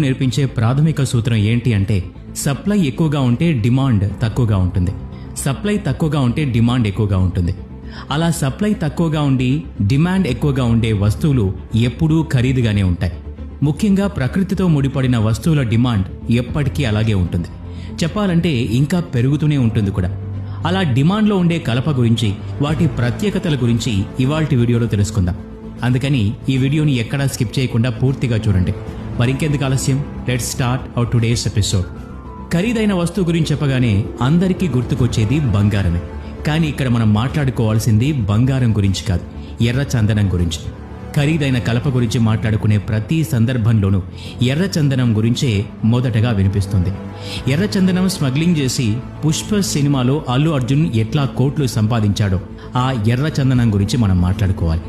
నేర్పించే ప్రాథమిక సూత్రం ఏంటి అంటే సప్లై ఎక్కువగా ఉంటే డిమాండ్ తక్కువగా ఉంటుంది. సప్లై తక్కువగా ఉంటే డిమాండ్ ఎక్కువగా ఉంటుంది. అలా సప్లై తక్కువగా ఉండి డిమాండ్ ఎక్కువగా ఉండే వస్తువులు ఎప్పుడూ ఖరీదుగానే ఉంటాయి. ముఖ్యంగా ప్రకృతితో ముడిపడిన వస్తువుల డిమాండ్ ఎప్పటికీ అలాగే ఉంటుంది. చెప్పాలంటే ఇంకా పెరుగుతూనే ఉంటుంది కూడా. అలా డిమాండ్లో ఉండే కలప గురించి వాటి ప్రత్యేకతల గురించి ఇవాల్టి వీడియోలో తెలుసుకుందాం. అందుకని ఈ వీడియోని ఎక్కడా స్కిప్ చేయకుండా పూర్తిగా చూడండి. మరింకెందుకు ఆలస్యం? Let start our today's episode ఖరీదైన వస్తువు గురించి చెప్పగానే అందరికీ గుర్తుకొచ్చేది బంగారమే. కానీ ఇక్కడ మనం మాట్లాడుకోవాల్సింది బంగారం గురించి కాదు ఎర్ర చందనం గురించి. ఖరీదైన కలప గురించి మాట్లాడుకునే ప్రతి సందర్భంలోనూ ఎర్ర చందనం గురించే మొదటగా వినిపిస్తుంది. ఎర్ర చందనం స్మగ్లింగ్ చేసి పుష్ప సినిమాలో అల్లు అర్జున్ ఎట్లా కోట్లు సంపాదించాడో ఆ ఎర్ర చందనం గురించి మనం మాట్లాడుకోవాలి.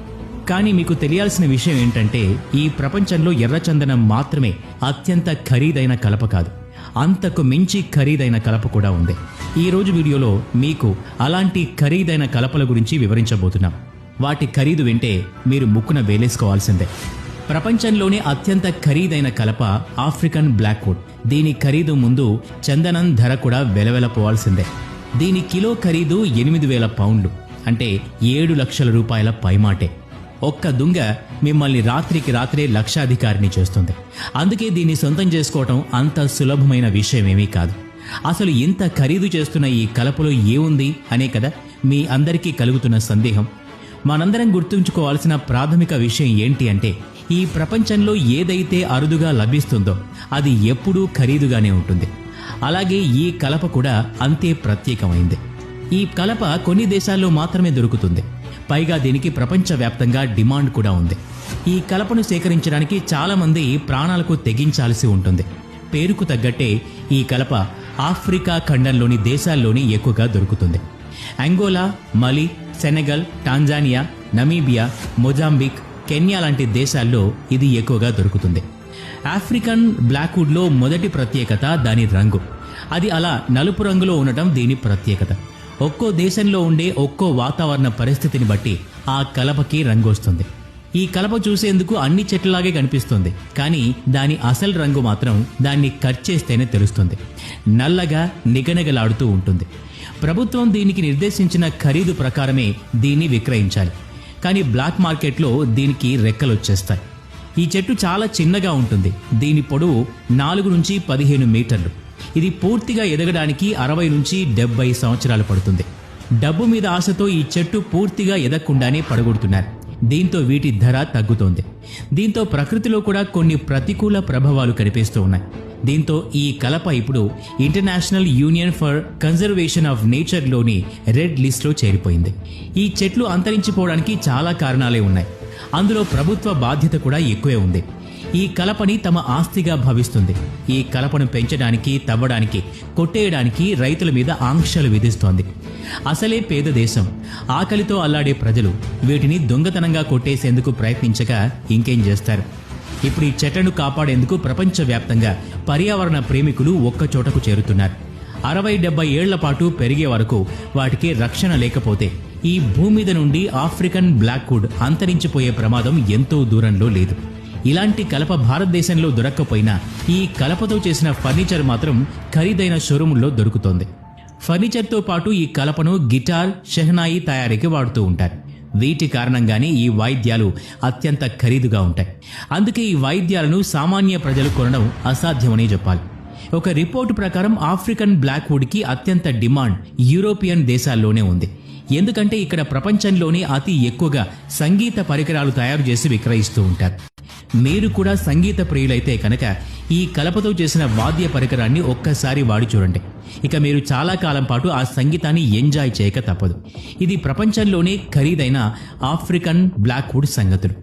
కానీ మీకు తెలియాల్సిన విషయం ఏంటంటే ఈ ప్రపంచంలో ఎర్రచందనం మాత్రమే అత్యంత ఖరీదైన కలప కాదు. అంతకు మించి ఖరీదైన కలప కూడా ఉంది. ఈ రోజు వీడియోలో మీకు అలాంటి ఖరీదైన కలపల గురించి వివరించబోతున్నాం. వాటి ఖరీదు వింటే మీరు ముక్కున వేలేసుకోవాల్సిందే. ప్రపంచంలోనే అత్యంత ఖరీదైన కలప ఆఫ్రికన్ బ్లాక్వుడ్ దీని ఖరీదు ముందు చందనం ధర కూడా వెలవెలపోవాల్సిందే. దీని కిలో ఖరీదు ఎనిమిది వేల పౌండ్లు. అంటే ఏడు లక్షల రూపాయల పైమాటే. ఒక్క దుంగ మిమ్మల్ని రాత్రికి రాత్రే లక్షాధికారిని చేస్తుంది. అందుకే దీన్ని సొంతం చేసుకోవటం అంత సులభమైన విషయమేమీ కాదు. అసలు ఇంత ఖరీదు చేస్తున్న ఈ కలపలో ఏముంది అనే కదా మీ అందరికీ కలుగుతున్న సందేహం. మనందరం గుర్తుంచుకోవాల్సిన ప్రాథమిక విషయం ఏంటి అంటే ఈ ప్రపంచంలో ఏదైతే అరుదుగా లభిస్తుందో అది ఎప్పుడూ ఖరీదుగానే ఉంటుంది. అలాగే ఈ కలప కూడా అంతే ప్రత్యేకమైంది. ఈ కలప కొన్ని దేశాల్లో మాత్రమే దొరుకుతుంది. పైగా దీనికి ప్రపంచవ్యాప్తంగా డిమాండ్ కూడా ఉంది. ఈ కలపను సేకరించడానికి చాలా మంది ప్రాణాలకు తెగించాల్సి ఉంటుంది. పేరుకు తగ్గట్టే ఈ కలప ఆఫ్రికా ఖండంలోని దేశాల్లోని ఎక్కువగా దొరుకుతుంది. Angola Mali Senegal Tanzania Namibia Mozambique Kenya లాంటి దేశాల్లో ఇది ఎక్కువగా దొరుకుతుంది. ఆఫ్రికన్ బ్లాక్వుడ్లో మొదటి ప్రత్యేకత దాని రంగు. అది అలా నలుపు రంగులో ఉండటం దీని ప్రత్యేకత. ఒక్కో దేశంలో ఉండే ఒక్కో వాతావరణ పరిస్థితిని బట్టి ఆ కలపకి రంగు వస్తుంది ఈ కలప చూసేందుకు అన్ని చెట్లలాగే కనిపిస్తుంది. కానీ దాని అసలు రంగు మాత్రం దాన్ని కట్ చేస్తేనే తెలుస్తుంది. నల్లగా నిగనిగలాడుతూ ఉంటుంది. ప్రభుత్వం దీనికి నిర్దేశించిన ఖరీదు ప్రకారమే దీన్ని విక్రయించాలి. కానీ బ్లాక్ మార్కెట్లో దీనికి రెక్కలు వచ్చేస్తాయి ఈ చెట్టు చాలా చిన్నగా ఉంటుంది. దీని పొడవు నాలుగు నుంచి పదిహేను మీటర్లు. ఇది పూర్తిగా ఎదగడానికి అరవై నుంచి డెబ్బై సంవత్సరాలు పడుతుంది. డబ్బు మీద ఆశతో ఈ చెట్టు పూర్తిగా ఎదగకుండానే పడగొడుతున్నారు. దీంతో వీటి ధర తగ్గుతోంది. దీంతో ప్రకృతిలో కూడా కొన్ని ప్రతికూల ప్రభావాలు కనిపిస్తూ ఉన్నాయి. దీంతో ఈ కలప ఇప్పుడు international union for conservation of నేచర్లోని red లిస్ట్లో చేరిపోయింది. ఈ చెట్లు అంతరించిపోవడానికి చాలా కారణాలే ఉన్నాయి. అందులో ప్రభుత్వ బాధ్యత కూడా ఎక్కువే ఉంది. ఈ కలపని తమ ఆస్తిగా భావిస్తుంది. ఈ కలపను పెంచడానికి తవ్వడానికి కొట్టేయడానికి రైతుల మీద ఆంక్షలు విధిస్తోంది. అసలే పేద దేశం. ఆకలితో అల్లాడే ప్రజలు వీటిని దొంగతనంగా కొట్టేసేందుకు ప్రయత్నించక ఇంకేం చేస్తారు? ఇప్పుడు ఈ చెట్లను కాపాడేందుకు ప్రపంచవ్యాప్తంగా పర్యావరణ ప్రేమికులు ఒక్కచోటకు చేరుతున్నారు. అరవై డెబ్బై ఏళ్ళ పాటు పెరిగే వరకు వాటికి రక్షణ లేకపోతే ఈ భూమి మీద నుండి ఆఫ్రికన్ బ్లాక్వుడ్ అంతరించిపోయే ప్రమాదం ఎంతో దూరంలో లేదు. ఇలాంటి కలప భారతదేశంలో దొరక్కపోయినా ఈ కలపతో చేసిన ఫర్నిచర్ మాత్రం ఖరీదైన షోరూముల్లో దొరుకుతోంది. ఫర్నిచర్తో పాటు ఈ కలపను గిటార్ షెహనాయి తయారీకి వాడుతూ ఉంటారు. వీటి కారణంగానే ఈ వాయిద్యాలు అత్యంత ఖరీదుగా ఉంటాయి. అందుకే ఈ వాయిద్యాలను సామాన్య ప్రజలు కొనడం అసాధ్యమనే చెప్పాలి. ఒక రిపోర్టు ప్రకారం ఆఫ్రికన్ బ్లాక్వుడ్కి అత్యంత డిమాండ్ యూరోపియన్ దేశాల్లోనే ఉంది. ఎందుకంటే ఇక్కడ ప్రపంచంలోనే అతి ఎక్కువగా సంగీత పరికరాలు తయారు చేసి విక్రయిస్తూ ఉంటారు. మీరు కూడా సంగీత ప్రియులైతే కనుక ఈ కలపతో చేసిన వాద్య పరికరాన్ని ఒక్కసారి వాడి చూడండి. ఇక మీరు చాలా కాలం పాటు ఆ సంగీతాన్ని ఎంజాయ్ చేయక తప్పదు. ఇది ప్రపంచంలోనే ఖరీదైన ఆఫ్రికన్ బ్లాక్వుడ్ సంగతులు.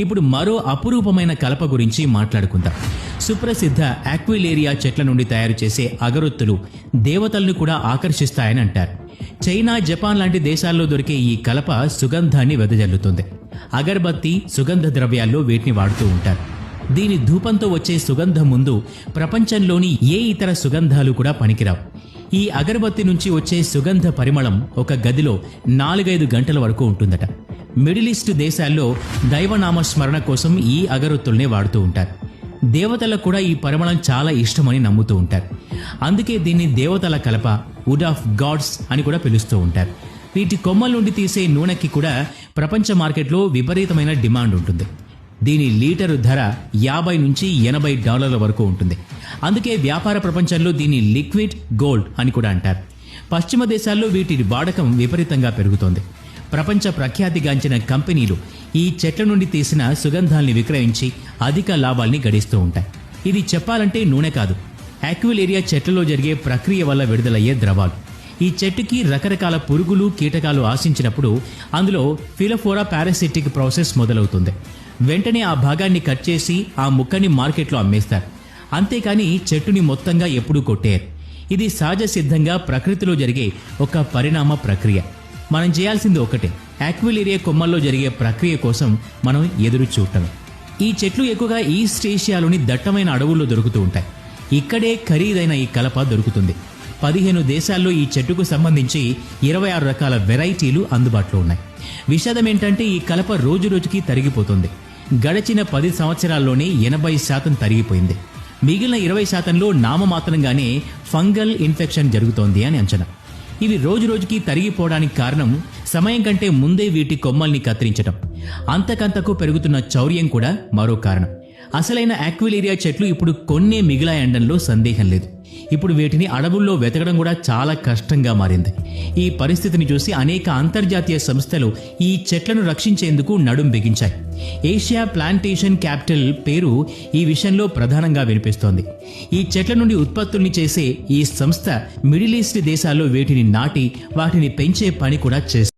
ఇప్పుడు మరో అపురూపమైన కలప గురించి మాట్లాడుకుందాం. సుప్రసిద్ధ ఆక్విలేరియా చెట్ల నుండి తయారు చేసే అగరొత్తులు దేవతలను కూడా ఆకర్షిస్తాయని అంటారు. చైనా జపాన్ లాంటి దేశాల్లో దొరికే ఈ కలప సుగంధాన్ని వెదజల్లుతుంది. అగరబత్తి సుగంధ ద్రవ్యాల్లో వీటిని వాడుతూ ఉంటారు. దీని ధూపంతో వచ్చే సుగంధం ముందు ప్రపంచంలోని ఏ ఇతర సుగంధాలు కూడా పనికిరావు. ఈ అగరబత్తి నుంచి వచ్చే సుగంధ పరిమళం ఒక గదిలో నాలుగైదు గంటల వరకు ఉంటుందట. మిడిల్ ఈస్ట్ దేశాల్లో దైవనామ స్మరణ కోసం ఈ అగరొత్తుల్నే వాడుతూ ఉంటారు. దేవతలకు కూడా ఈ పరిమళం చాలా ఇష్టమని నమ్ముతూ ఉంటారు. అందుకే దీన్ని దేవతల కలప వుడ్ ఆఫ్ గాడ్స్ అని కూడా పిలుస్తూ ఉంటారు. వీటి కొమ్మల నుండి తీసే నూనెకి కూడా ప్రపంచ మార్కెట్లో విపరీతమైన డిమాండ్ ఉంటుంది. దీని లీటరు ధర యాభై నుంచి ఎనభై డాలర్ల వరకు ఉంటుంది. అందుకే వ్యాపార ప్రపంచంలో దీన్ని లిక్విడ్ గోల్డ్ అని కూడా అంటారు. పశ్చిమ దేశాల్లో వీటి వాడకం విపరీతంగా పెరుగుతోంది. ప్రపంచ ప్రఖ్యాతిగాంచిన కంపెనీలు ఈ చెట్ల నుండి తీసిన సుగంధాల్ని విక్రయించి అధిక లాభాల్ని గడిస్తూ ఉంటాయి. ఇది చెప్పాలంటే నూనె కాదు యాక్విలేరియా చెట్లలో జరిగే ప్రక్రియ వల్ల విడుదలయ్యే ద్రవాలు. ఈ చెట్టుకి రకరకాల పురుగులు కీటకాలు ఆశించినప్పుడు అందులో ఫిలఫోరా పారాసిటిక్ ప్రాసెస్ మొదలవుతుంది. వెంటనే ఆ భాగాన్ని కట్ చేసి ఆ ముక్కని మార్కెట్లో అమ్మేస్తారు. అంతేకాని చెట్టుని మొత్తంగా ఎప్పుడూ కొట్టేయరు. ఇది సహజ సిద్ధంగా ప్రకృతిలో జరిగే ఒక పరిణామ ప్రక్రియ. మనం చేయాల్సింది ఒకటే. యాక్విలేరియా కొమ్మల్లో జరిగే ప్రక్రియ కోసం మనం ఎదురు చూడటమే ఈ చెట్లు ఎక్కువగా ఈస్ట్ ఏషియాలోని దట్టమైన అడవుల్లో దొరుకుతూ ఉంటాయి. ఇక్కడే ఖరీదైన ఈ కలప దొరుకుతుంది. పదిహేను దేశాల్లో ఈ చెట్టుకు సంబంధించి ఇరవై ఆరు రకాల వెరైటీలు అందుబాటులో ఉన్నాయి. విషాదం ఏంటంటే ఈ కలప రోజు రోజుకి తరిగిపోతుంది. గడచిన పది సంవత్సరాల్లోనే ఎనభై శాతం తరిగిపోయింది. మిగిలిన ఇరవై శాతంలో నామమాత్రంగానే ఫంగల్ ఇన్ఫెక్షన్ జరుగుతోంది అని అంచనా. ఇవి రోజు రోజుకి తరిగిపోవడానికి కారణం సమయం కంటే ముందే వీటి కొమ్మల్ని కత్తిరించడం అంతకంతకు పెరుగుతున్న చౌర్యం కూడా మరో కారణం. అసలైన యాక్విలేరియా చెట్లు ఇప్పుడు కొన్నే మిగిలాయండంలో సందేహం లేదు. ఇప్పుడు వీటిని అడవుల్లో వెతకడం కూడా చాలా కష్టంగా మారింది. ఈ పరిస్థితిని చూసి అనేక అంతర్జాతీయ సంస్థలు ఈ చెట్లను రక్షించేందుకు నడుం బిగించాయి. ఏషియా ప్లాంటేషన్ క్యాపిటల్ పేరు ఈ విషయంలో ప్రధానంగా వినిపిస్తోంది. ఈ చెట్ల నుండి ఉత్పత్తుల్ని చేసే ఈ సంస్థ మిడిల్ ఈస్ట్ దేశాల్లో వీటిని నాటి వాటిని పెంచే పని కూడా చేస్తుంది.